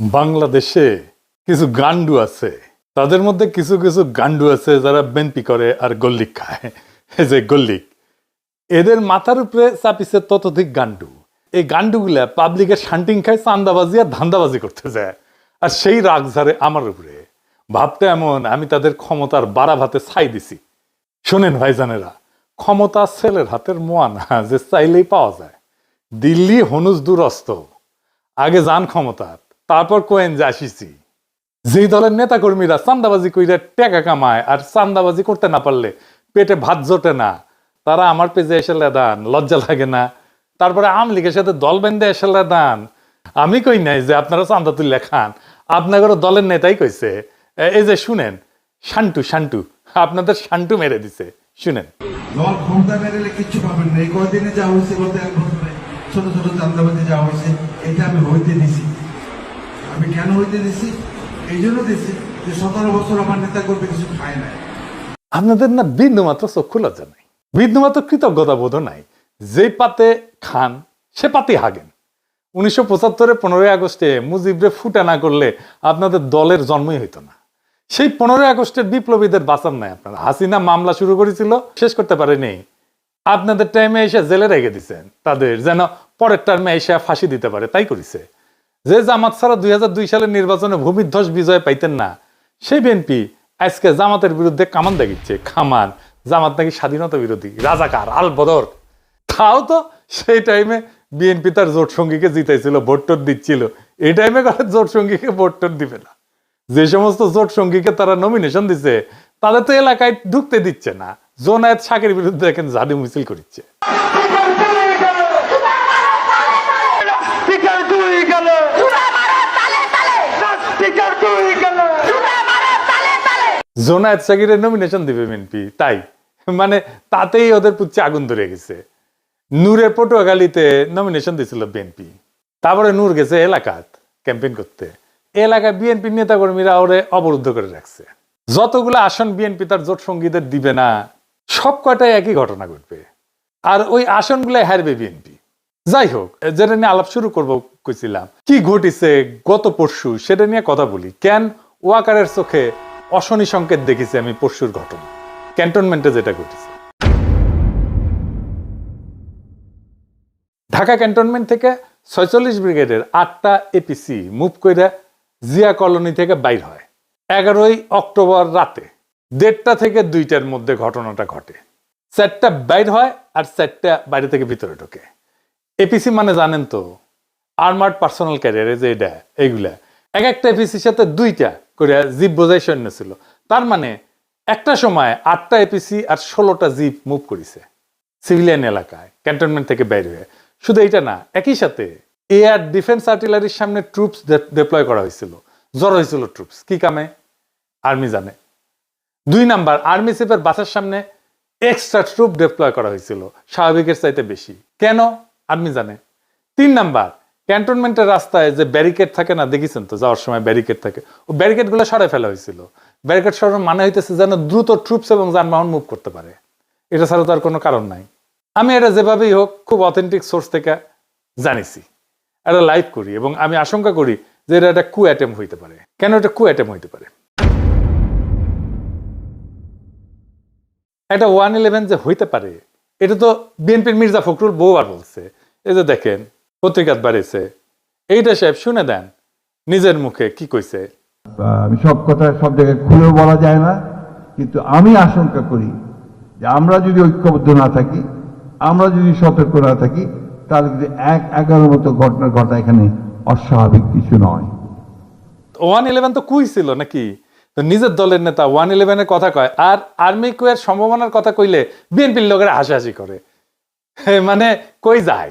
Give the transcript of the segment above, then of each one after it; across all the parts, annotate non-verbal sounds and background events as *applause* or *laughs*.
বাংলাদেশে কিছু গান্ডু আছে। তাদের মধ্যে কিছু কিছু গান্ডু আছে যারা বেনপি করে আর গল্লিক খায়। যে গল্লিক এদের মাথার উপরে চাপিছে ততোধিক গান্ডু এই গান্ডুগুলা পাবলিকের শান্টিং খায়, চান্দাবাজি আর ধান্দাবাজি করতে যায়। আর সেই রাগ ঝাড়ে আমার উপরে। ভাবতে এমন, আমি তাদের ক্ষমতার বাড়া ভাতে ছাই দিছি। শোনেন ভাইজানেরা, ক্ষমতা ছেলের হাতের মোয়া না যে চাইলেই পাওয়া যায়। দিল্লি হনুজ দুরস্ত। আগে যান ক্ষমতা তারপর কোয়েন যে আসিছি। যেই দলের নেতাকর্মীরা চান্দাবাজি কইরা টাকা কামায় আর চান্দাবাজি করতে না পারলে পেটে ভাত জোটে না, তারা আমার পেজে এসে লেদান, লজ্জা লাগে না। তারপরে আম লীগের সাথে দল বেঁধে এসে লেদান। আমি কই নাই যে আপনারা চান্দা তুলে খান। আপনাদের দলের নেতাই কইছে। এই যে শুনেন, শান্টু শান্টু, আপনাদের শান্টু মেরে দিছে। শুনেন। দল ক্ষমতা কিচ্ছু পাবেন না। কয়দিনে যা হয়েছে এক বছরে ছোট ছোট চান্দাবাজি যা হয়েছে, এটা আমি হইতে দিছি। আমি কেন হইতে দিছি? এই জন্য দিছি যে সতেরো বছর আমার নেতা করবে কিছু খায় নাই। আপনাদের না বিন্দুমাত্র চক্ষু লজ্জা নাই। বিন্দুমাত্র কৃতজ্ঞতা বোধ নাই। যে পাতে খান, সে পাতে হাগেন। উনিশশো পঁচাত্তরে পনেরোই আগস্টে মুজিবরে ফুটা না করলে আপনাদের দলের জন্মই হইতো না। সেই পনেরোই আগস্টের বিপ্লবীদের বাঁচান নাই আপনারা। হাসিনা মামলা শুরু করেছিল, শেষ করতে পারেনি। আপনাদের টাইমে এসে জেলে রেখে দিচ্ছেন তাদের যেন পরের টার্মে এসে ফাঁসি দিতে পারে, তাই করেছে। যে জামাত ছাড়া দুই হাজার দুই সালের নির্বাচনে ভূমিধ্বস বিজয় পাইতেন না সেই বিএনপি আজকে জামাতের বিরুদ্ধে কামান দেখিচ্ছে। খামান জামাত নাকি স্বাধীনতা বিরোধী, রাজাকার, আল বদর। তাও তো সেই টাইমে বিএনপি তার জোট সঙ্গীকে জিতাইছিল, ভোট টোট দিচ্ছিল। এই টাইমে করে জোট সঙ্গীকে ভোট টোট দিবে না। যে সমস্ত জোট সঙ্গীকে তারা নমিনেশন দিছে তাদের তো এলাকায় ঢুকতে দিচ্ছে না। জোনায়েত শাকের বিরুদ্ধে এখন জাদু মিছিল করছে স্পিকার দুই গেল স্পিকার দুই গেল জোনায়েত সাকিরের নমিনেশন দিবে বিএনপি তাই। মানে তাতেই ওদের পুচ্ছে আগুন ধরে গেছে। নূরের পটুয়াখালীতে নমিনেশন দিছিল বিএনপি তারপরে নূর গেছে এলাকাত ক্যাম্পেইন করতে। এলাকায় বিএনপি নেতাকর্মীরা ওরে অবরুদ্ধ করে রাখছে। যতগুলো আসন বিএনপি তার জোট সঙ্গীদের দিবে না, সব কটাই একই ঘটনা ঘটবে। আর ওই আসনগুলো হারবে বিএনপি যাই হোক, যেটা নিয়ে আলাপ শুরু করব কইছিলাম, কি ঘটিছে গত পরশু সেটা নিয়ে কথা বলি। কেন ওয়াকারের চোখে অশনি সংকেত দেখেছি আমি পরশুর ঘটনা। ক্যান্টনমেন্টে যেটা ঘটেছে। ঢাকা ক্যান্টনমেন্ট থেকে ছয়চল্লিশ ব্রিগেডের আটটা এপিসি মুভ করে জিয়া কলোনি থেকে বাইর হয়। এগারোই অক্টোবর রাতে দেড়টা থেকে দুইটার মধ্যে ঘটনাটা ঘটে। চারটা বাইর হয় আর চারটা বাইরে থেকে ভিতরে ঢোকে। এপিসি মানে জানেন তো, আর্মার্ড পার্সোনাল ক্যারিয়ারে যে এটা, এইগুলা। এক একটা এপিসির সাথে দুইটা করে জিপ বোঝাই সৈন্য ছিল। তার মানে একটা সময় আটটা এপিসি আর ষোলোটা জিপ মুভ করেছে সিভিলিয়ান এলাকায় ক্যান্টনমেন্ট থেকে বের হয়ে। শুধু এটা না, একই সাথে এয়ার ডিফেন্স আর্টিলারির সামনে ট্রুপস ডিপ্লয় করা হয়েছিল। জড়ো হয়েছিল ট্রুপস কি কামে? আর্মি জানে। দুই নাম্বার আর্মি চিফের বাসার সামনে এক্সট্রা ট্রুপ ডিপ্লয় করা হয়েছিল, স্বাভাবিকের চাইতে বেশি। কেন? আর্মি জানে। তিন নাম্বার ক্যান্টনমেন্টের রাস্তায় যে ব্যারিকেড থাকে না, দেখেছেন তো, যাওয়ার সময় ব্যারিকেড থাকে? ও ব্যারিকেডগুলো সরাই ফেলা হয়েছিল। ব্যারিকেড সরানোর মানে হইতেছে যেন দ্রুত ট্রুপস এবং যানবাহন মুভ করতে পারে। এটা ছাড়া তো আর কোনো কারণ নাই। আমি এটা যেভাবেই হোক, খুব অথেন্টিক সোর্স থেকে জানিছি। এটা লাইভ করি এবং আমি আশঙ্কা করি যে এটা একটা কু অ্যাটেম্প হইতে পারে। কেন এটা কু অ্যাটেম্প হইতে পারে? একটা ওয়ান ইলেভেন যে হইতে পারে, এটা তো বিএনপির মির্জা ফখরুল বহুবার বলছে। এই যে দেখেন পত্রিকাত বাড়িছে এইটা সাহেব শুনে দেন নিজের মুখে কি কইছে? আমি সব কথা সব জায়গায় খুলে বলা যায় না কিন্তু আমি আশঙ্কা করি যে আমরা যদি ঐক্যবদ্ধ না থাকি আমরা যদি সতর্ক না থাকি তাহলে কিন্তু এক এগারোর মতো ঘটনা ঘটা এখানে অস্বাভাবিক কিছু নয়। ওয়ান ইলেভেন তো কুই ছিল নাকি? তো নিজের দলের নেতা ওয়ান ইলেভেনের কথা কয় আর আর্মি কুয়ের সম্ভাবনার কথা কইলে বিএনপির লোকেরা হাসাহাসি করে। *laughs* মানে কই যায়?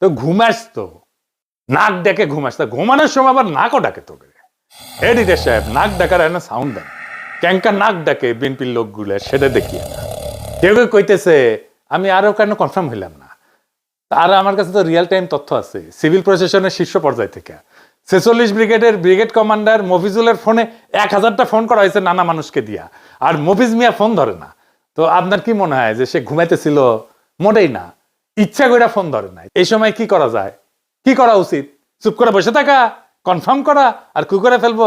তো ঘুমাস তো নাক ডেকে ঘুমাস তা ঘুমানোর সময় আবার নাকও ডাকে তোকে। এডিটার সাহেব, নাক ডাকার একটা সাউন্ড দেন। ক্যাঙ্কা নাক ডাকে বিএনপির লোকগুলো, সেটা দেখিয়ে না। কেউ কেউ কইতেছে, আমি আরও কেন কনফার্ম হইলাম না? আর আমার কাছে তো রিয়েল টাইম তথ্য আছে। সিভিল প্রশাসনের শীর্ষ পর্যায় থেকে। ছেচল্লিশ ব্রিগেডের ব্রিগেড কমান্ডার মফিজুলের ফোনে এক হাজারটা ফোন করা হয়েছে নানা মানুষকে দিয়া। আর মফিজ মিয়া ফোন ধরে না। তো আপনার কি মনে হয় যে সে ঘুমাইতেছিল? মোটেই না। ইচ্ছা করে ফোন ধরে নাই। এই সময় কি করা যায়? কি করা উচিত? চুপ করে বসে থাকা কনফার্ম করা আর কি করে ফেলব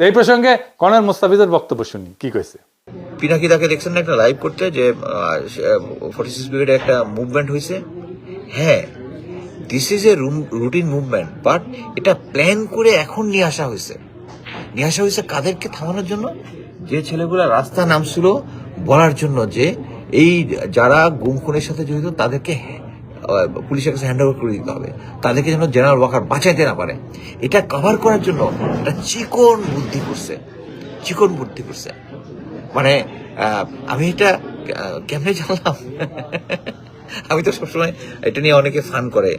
এই প্রসঙ্গে কনের মুস্তাফিজের বক্তব্য শুনি, কি কইছে? পিনাকি তাকে দেখছেন না একটা লাইভ করতে যে ফর্টি সিক্স ব্রিগেডে একটা মুভমেন্ট হয়েছে হ্যাঁ this is a routine movement but এটা প্ল্যান করে এখন নিয়ে আসা হয়েছে নিয়ে আসা হয়েছে কাদেরকে থামানোর জন্য? যে ছেলেগুলা রাস্তা নামছিল বলার জন্য যে এই যারা গুম খুনের সাথে জড়িত, তাদেরকে পুলিশের কাছে হ্যান্ড ওভার করে দিতে হবে। তাদেরকে যেন জেনারেল ওয়াকার বাঁচাইতে না পারে। এটা কভার করার জন্য একটা চিকন বুদ্ধি করছে। চিকন বুদ্ধি করছে। মানে আমি এটা কেমনে জানলাম? *laughs* আমি তো সবসময় এটা নিয়ে অনেকে ফান করে।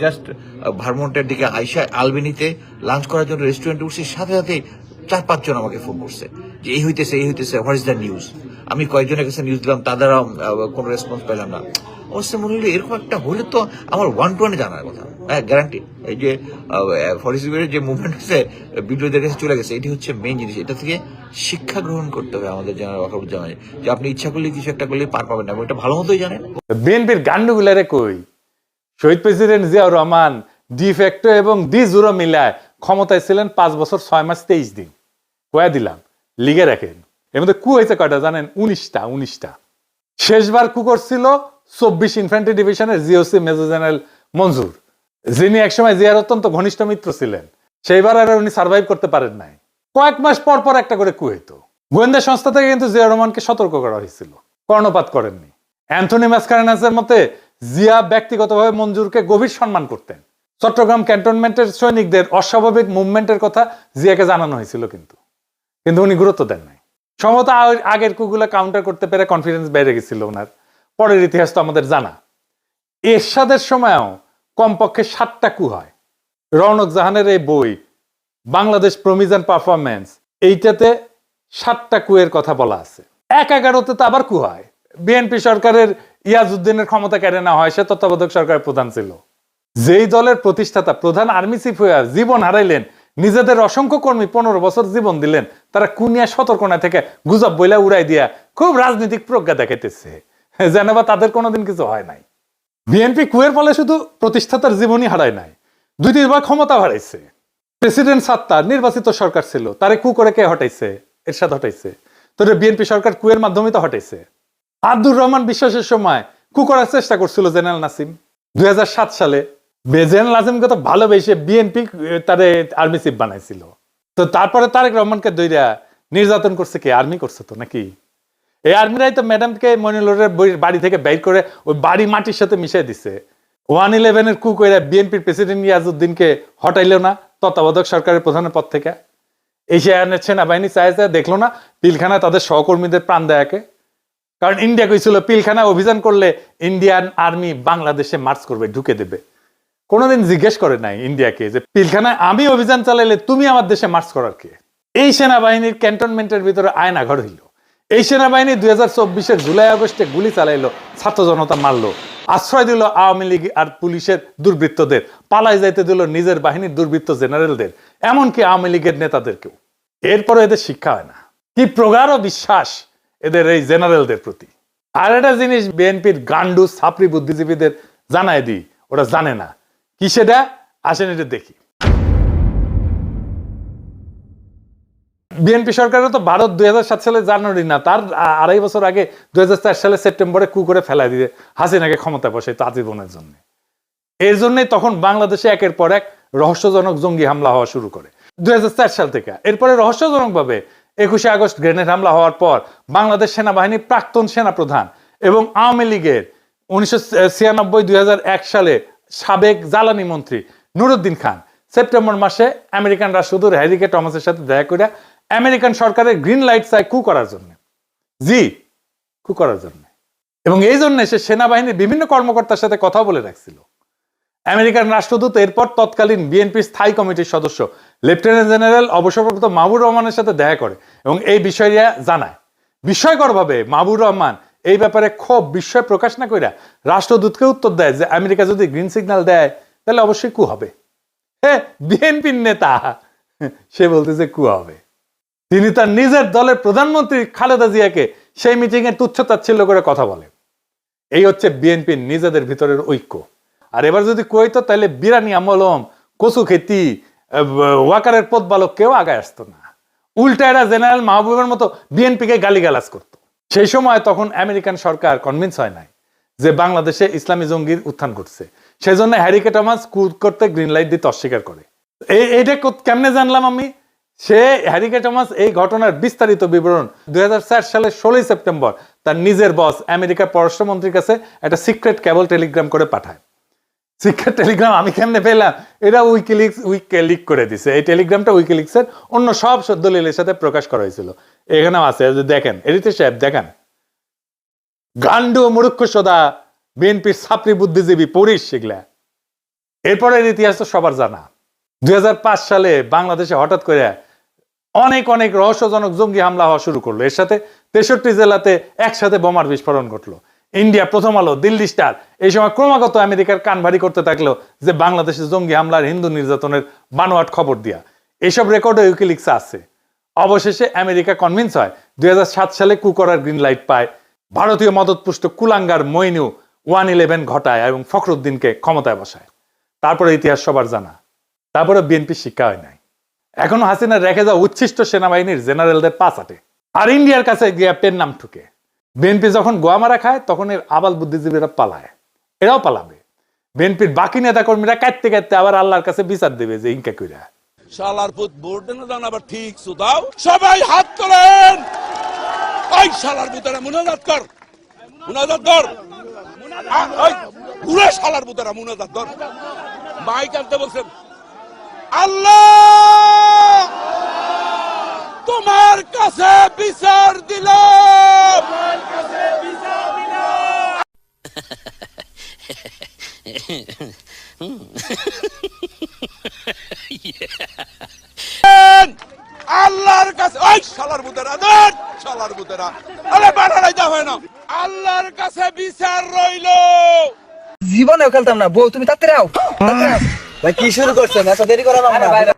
জাস্ট ভারমন্টের দিকে আইসা আলবেনিতে লাঞ্চ করার জন্য রেস্টুরেন্টে উঠছি সাথে সাথে চার পাঁচজন আমাকে ফোন করছে যে এই হইতেছে এই হইতেছে হোয়াট ইজ দ্য নিউজ আমি কয়েকজনের কাছে নিউজ দিলাম তাদেরও আহ, কোনো রেসপন্স পেলাম না। অবশ্যই মনে হলো এরকম একটা হলে তো আমার ওয়ান টু ওয়ানে জানার কথা। হ্যাঁ গ্যারান্টি এই যে ফরেস্টের যে মুভমেন্ট হচ্ছে বিদ্রোহীদের কাছে চলে গেছে এটি হচ্ছে মেইন জিনিস। এটা থেকে শিক্ষা গ্রহণ করতে হবে আমাদের জেনারেল ওয়াকারুজ্জামান যে আপনি ইচ্ছা করলে কিছু একটা করলে পার পাবেন না এবং এটা ভালো মতোই জানেন। বিএনপির গান্ডুগুলারে কই? শহীদ president Ziaur Rahman de facto এবং ডি জুরো মিলায় ক্ষমতায় ছিলেন পাঁচ বছর ছয় মাস তেইশ দিন। কয়া দিলাম, লিগে রাখেন। এর মধ্যে কু হয়েছে কয়টা জানেন? উনিশটা উনিশটা। শেষবার কু করছিল চব্বিশ ইনফ্যান্ট্রি ডিভিশনের জিওসি মেজর জেনারেল মঞ্জুর, যিনি একসময় জিয়ার অত্যন্ত ঘনিষ্ঠ মিত্র ছিলেন। সেইবার আর উনি সার্ভাইভ করতে পারেন নাই। কয়েক মাস পর পর একটা করে কু হইতো। গোয়েন্দা সংস্থা থেকে কিন্তু জিয়া রহমানকে সতর্ক করা হয়েছিল। কর্ণপাত করেননি। অ্যান্থনি ম্যাসকারেনাসের মতে জিয়া ব্যক্তিগতভাবে মঞ্জুরকে গভীর সম্মান করতেন। চট্টগ্রাম ক্যান্টনমেন্টের সৈনিকদের অস্বাভাবিক মুভমেন্টের কথা জিয়াকে জানানো হয়েছিল কিন্তু। কিন্তু উনি গুরুত্ব দেন নাই। সম্ভবত আগের কুগুলা কাউন্টার করতে পেরে কনফিডেন্স বেড়ে গেছিল ওনার। পরের ইতিহাস তো আমাদের জানা। এরশাদের সময়ও কমপক্ষে সাতটা কু হয়। রৌনক জাহানের এই বই, বাংলাদেশ প্রমিজন পারফরমেন্স এইটাতে সাতটা কুয়ের কথা বলা আছে। এক এগারোতে তো আবার কু হয়। বিএনপি সরকারের ইয়াজউদ্দিনের ক্ষমতা কেড়ে না হয়, সে তত্ত্বাবধায়ক সরকারের প্রধান ছিল। যেই দলের প্রতিষ্ঠাতা, প্রধান আর্মি চিফ হয়ে জীবন হারাইলেন, নিজেদের অসংখ্য কর্মী পনেরো বছর জীবন দিলেন, তারা কুনিয়া সতর্কনা থেকে গুজব বইলা উড়াই দিয়া খুব রাজনৈতিক প্রজ্ঞা দেখাইতেছে। যেন বা তাদের কোনোদিন কিছু হয় নাই। বিএনপি কুয়ের ফলে শুধু প্রতিষ্ঠাতার জীবনই হারায় নাই দুই তিনবার ক্ষমতা হারাইছে। প্রেসিডেন্ট সাত্তার নির্বাচিত সরকার ছিল, তারে কু করে কে হটাইছে? এরশাদ হটাইছে। তোরে বিএনপি সরকার কুয়ের মাধ্যমে তো হটাইছে। আব্দুর রহমান বিশ্বাসের সময় কু করার চেষ্টা করছিল জেনারেল নাসিম। দুই হাজার সাত সালে জেনারেল নাসিমকে তো ভালোবেসে বিএনপি তারে আর্মি চিফ বানাইছিল। তো তারপরে তারেক রহমানকে দইরা নির্যাতন করছে কি? আর্মি করছে তো নাকি? এই আর্মিরাই তো ম্যাডামকে মনিলরের বাড়ি থেকে বের করে ওই বাড়ি মাটির সাথে মিশিয়ে দিছে। ওয়ান ইলেভেনের কু কইরা বিএনপির প্রেসিডেন্ট ইয়াজউদ্দিনকে হটাইলো না তত্ত্বাবধায়ক সরকারের প্রধানের পদ থেকে। সে সেনাবাহিনী চাইছে দেখল না পিলখানা তাদের সহকর্মীদের প্রাণ দেয়াকে। কারণ ইন্ডিয়া কইছিল, পিলখানা অভিযান করলে ইন্ডিয়ান আর্মি বাংলাদেশে মার্চ করবে, ঢুকে দেবে। কোনোদিন জিজ্ঞেস করে নাই ইন্ডিয়াকে যে, পিলখানায় আমি অভিযান চালাইলে তুমি আমার দেশে মার্চ করার কে? এই সেনাবাহিনীর ক্যান্টনমেন্টের ভিতরে আয়না ঘর হইল। এই সেনাবাহিনী দুই হাজার চব্বিশের জুলাই আগস্টে গুলি চালাইলো, ছাত্র জনতা মারলো, আশ্রয় দিল আওয়ামী লীগ আর পুলিশের দুর্বৃত্তদের, পালাই যাইতে দিল নিজের বাহিনীর দুর্বৃত্ত জেনারেলদের, এমনকি আওয়ামী লীগের নেতাদেরকেও। এরপরে এদের শিক্ষা হয় না। কি প্রগাঢ় বিশ্বাস! এদের এই জেনারেলদের প্রতি। আর একটা জিনিস বিএনপির গান্ডু ছাপড়ি বুদ্ধিজীবীদের জানায় দিই, ওরা জানে না। কি সেটা? আসেন এটা দেখি। বিএনপি সরকারও তো ভারত দুই সালে জানুয়ারি না, তার আড়াই বছর আগে দুই হাজার চার সালে সেপ্টেম্বরে কু করে ফেলা দিয়ে হাসিনাকে ক্ষমতা বসে তো আজীবনের জন্য। এর জন্যই তখন বাংলাদেশে একের পর এক রহস্যজনক জঙ্গি হামলা হওয়া শুরু করে। দুই হাজার চার সাল থেকে। এরপরে রহস্যজনক ভাবে একুশে আগস্ট গ্রেনেড হামলা হওয়ার পর বাংলাদেশ সেনাবাহিনীর প্রাক্তন সেনাপ্রধান এবং আওয়ামী লীগের উনিশশো ছিয়ানব্বই সালে সাবেক জ্বালানি মন্ত্রী নুরুদ্দিন খান। সেপ্টেম্বর মাসে আমেরিকান রাষ্ট্রদূত হ্যারিকে টমাসের সাথে দেখা করে আমেরিকান সরকারের গ্রিন লাইট চায় কু করার জন্য। জি, কু করার জন্য। এবং এই জন্য সে সেনাবাহিনীর বিভিন্ন কর্মকর্তার সাথে কথা বলে রাখছিল। আমেরিকান রাষ্ট্রদূত এরপর তৎকালীন বিএনপির স্থায়ী কমিটির সদস্য লেফটেন্যান্ট জেনারেল অবসরপ্রাপ্ত মাহবুর রহমানের সাথে দেখা করে এবং এই বিষয়টা জানায়। বিস্ময়করভাবে মাহবুর রহমান এই ব্যাপারে ক্ষোভ বিস্ময় প্রকাশ না কইরা রাষ্ট্রদূতকে উত্তর দেয় যে, আমেরিকা যদি গ্রিন সিগন্যাল দেয়, তাহলে অবশ্যই কু হবে। হ্যাঁ বিএনপির নেতা! সে বলতেছে কু হবে। তিনি তার নিজের দলের প্রধানমন্ত্রী খালেদা জিয়াকে সেই মিটিংয়ে এ তুচ্ছতাচ্ছিল্য করে কথা বলে। এই হচ্ছে বিএনপির নিজেদের ভিতরের ঐক্য। আর এবার যদি কইতো, তাহলে বিরানি আমলম, কচু খেতি ওয়াকারের পথ বালক কেউ আগায় আসতো না। উল্টা এরা জেনারেল মাহবুবের মতো বিএনপিকে গালিগালাজ করতো। সেই সময় তখন আমেরিকান সরকার কনভিন্স হয় নাই যে বাংলাদেশে ইসলামী জঙ্গির উত্থান ঘটছে। সেই জন্য হ্যারিকে টমাস কুদ করতে গ্রিন লাইট দিতে অস্বীকার করে। এই এইটা কেমনে জানলাম আমি? সে হ্যারিকে টমাস এই ঘটনার বিস্তারিত বিবরণ দুই হাজার চার সালের ষোলোই সেপ্টেম্বর তার নিজের বস আমেরিকার পররাষ্ট্রমন্ত্রীর কাছে একটা সিক্রেট কেবল টেলিগ্রাম করে পাঠায়। সিক্রেট টেলিগ্রাম আমি কেমনে পেলাম? এটা উইকিলিক্স উইকে লিক করে দিছে। এই টেলিগ্রামটা উইকিলিক্সের অন্য সব দলিলের সাথে প্রকাশ করা হয়েছিল। এখানেও আছে দেখেন এডিতে সাহেব, দেখেন। গান্ডু মূর্খ সদা বিএনপির ছাত্রী, বুদ্ধিজীবী পরিস সেগুলা এরপরের ইতিহাস তো সবার জানা। দুই হাজার পাঁচ সালে বাংলাদেশে হঠাৎ করে অনেক অনেক রহস্যজনক জঙ্গি হামলা হওয়া শুরু করল। এর সাথে তেষট্টি জেলাতে একসাথে বোমার বিস্ফোরণ ঘটলো। ইন্ডিয়া প্রথম আলো, দিল্লি স্টার। এই সময় ক্রমাগত আমেরিকার কান ভারী করতে থাকল যে বাংলাদেশে জঙ্গি হামলার হিন্দু নির্যাতনের বানোয়াট খবর দিয়া এইসব রেকর্ডে ইউকিলিক্স আছে। অবশেষে আমেরিকা কনভিন্স হয়, দুই সালে কুকরার গ্রিন লাইট পায় ভারতীয় মদতপুষ্ট কুলাঙ্গার মইনু ওয়ান ইলেভেন ঘটায় এবং ফখরুদ্দিনকে ক্ষমতায় বসায়। তারপরে ইতিহাস সবার জানা, তারপরে বিএনপি শিক্ষা হয় নাই। এখনও হাসিনা রেখে যাওয়া উচ্ছিষ্ট সেনাবাহিনীর জেনারেলদের পাস আটে আর ইন্ডিয়ার কাছে গিয়ে পেন নাম ঠুকে। বিএনপি যখন গোয়া মারা খায়, তখন এর আবাল বুদ্ধিজীবীরা পালায়। এরাও পালাবে। বিএনপির বাকি নেতাকর্মীরা কাটতে কাটতে আবার আল্লাহর কাছে বিচার দেবে যে ইনকা কইরা। শালার পুত বোর্ডে না, জান আবার ঠিক সুদাও সবাই হাত তোলেন! ওই শালার পুতেরা মুনাজাত কর! মুনাজাত কর! ওই উড়ে শালার বুতারা মুনাজাত ধর মাইক আনতে বলছেন, আল্লাহ! তোমার কাছে বিচার দিলাম। আল্লাহর কাছে ওই শালার বুতেরা দেন শালার বুতেরা আরে বাড়াই দেওয়া হয় না। আল্লাহর কাছে বিচার রইল। জীবনেও খেলতাম না বউ তুমি তাতে রাও ভাই কি শুরু করছেন? এত দেরি করা আমরা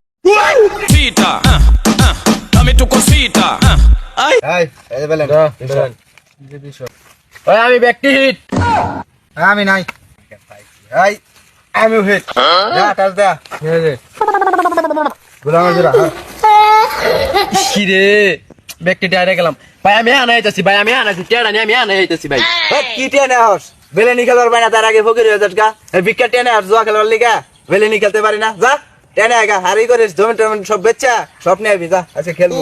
আমি ব্যক্তি হিট আমি নাই। আমি হিট যা কাজ দা। গোলাম ব্যক্তি ডাইরে ভাই আমি আনা আইতাছি ভাই আমি আনাছি টেড়া নি আমি আনা আইতাছি ভাই। কি টেনে হস বেলে নি খেলার বাইনা তার আগে ফকির হয়ে যাস গা। বিকেট টেনে আর জুয়া খেলার লিগা। বেলে নি খেলতে পারি না। যা। টেনে আগা হারি করিস জমি টমি সব বেচা সব নিয়ে আবি যা আজকে খেলব।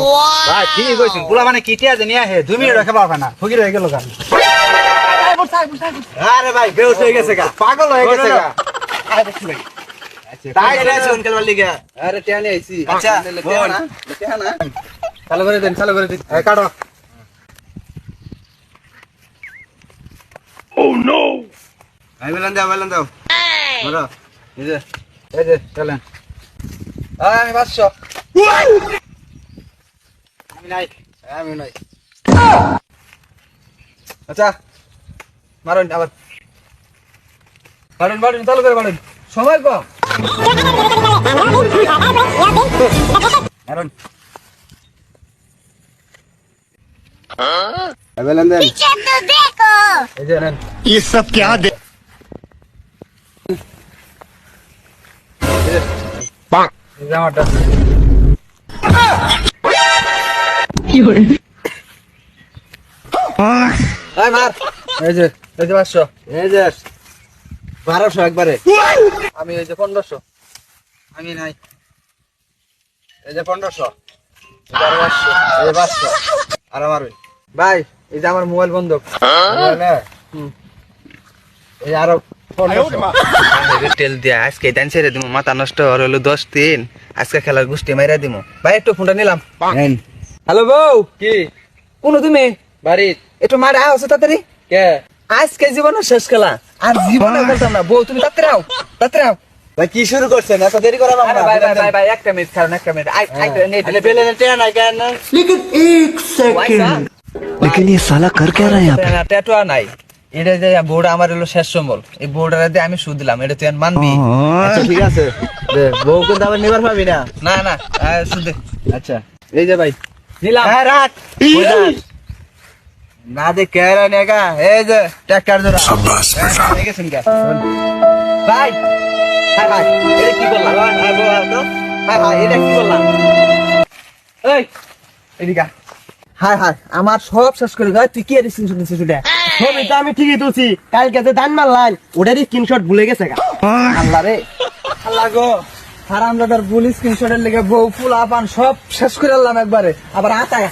ভাই ঠিক কইছিস পোলা মানে কি টিয়া জানি হে দুই মিনিট রাখা পাবা না ফকির হয়ে গেল গা। আরে ভাই বেউস হয়ে গেছে গা। পাগল হয়ে গেছে গা। তাই রে শুন খেলবার লিগা। আরে টেনে আইছি। আচ্ছা বল। চালু করে দেন চালু করে দিন। এই কাটো। ও নো ভাই বেলান দাও বেলান দাও। বড় এই যে এই যে চলেন। আমি পাঁচশো আমি নাই আমি নাই আচ্ছা মারুন আবার বাড়ুন বাড়ুন চালু করে বাড়ুন সময় কম মারুন বেলান দেন पीछे तो देखो এই যে নেন ये सब क्या दे এই মার। এই যে এই যে পাঁচশো। এই যে বারোশো একবারে। আমি এই যে পনেরোশো। আমি নাই। এই যে পনেরোশো। এই যে পাঁচশো। আর আমার ভাই এই যে আমার মোবাইল বন্ধ। হুম। এই আরও তেল দিয়া আজকে দান ছেড়ে দিমু মাথা নষ্ট আর হলো দশ দিন আজকে খেলার গোষ্ঠী মাইরা দিমু ভাই একটু ফোনটা নিলাম হ্যালো বউ কি কোন তুমি বাড়ি একটু মারা আছো তাড়াতাড়ি কে আজকে জীবনে শেষ খেলা আর জীবনে খেলতাম না বউ তুমি তাড়াতাড়ি আও তাড়াতাড়ি আও ভাই কি শুরু করছেন এত দেরি করা না ভাই ভাই ভাই ভাই একটা মিনিট কারণ একটা মিনিট আই আই নেট বেলে নেট না কেন लेकिन एक सेकंड लेकिन ये साला कर क्या रहा है यहाँ पे ট্যাটু নাই এটা যে বোর্ড আমার হলো শেষ সম্বল। এই বোর্ডারে দিয়ে আমি সুদ দিলাম এটা তুই মানবি। আচ্ছা ঠিক আছে। দে বউ কিন্তু আবার নিবার পাবি না। না না সুদ আচ্ছা এই যে ভাই। নিলাম হ্যাঁ রাখ। না দে কেরা নেগা এই যে ট্র্যাক্টর ধরা। বেটা। কা ভাই হাই ভাই এটা কি করলাম? হাই বউ তো। হাই হাই এটা কি করলাম? এই এদিকে হায় হাই, আমার সব শেষ করে দেয় তুই কি এর স্ক্রিনশট ওটা? তো আমি ঠিকই তুলছি। কালকে যে দান মারলাম ওটারই স্ক্রিনশট ভুলে গেছে গা। আল্লাহ রে। আল্লাহ গো। হারাম দাদার ভুল স্ক্রিনশটের লেগে বউ, ফুল, আপান সব শেষ করে আনলাম একবারে। আবার আতায়।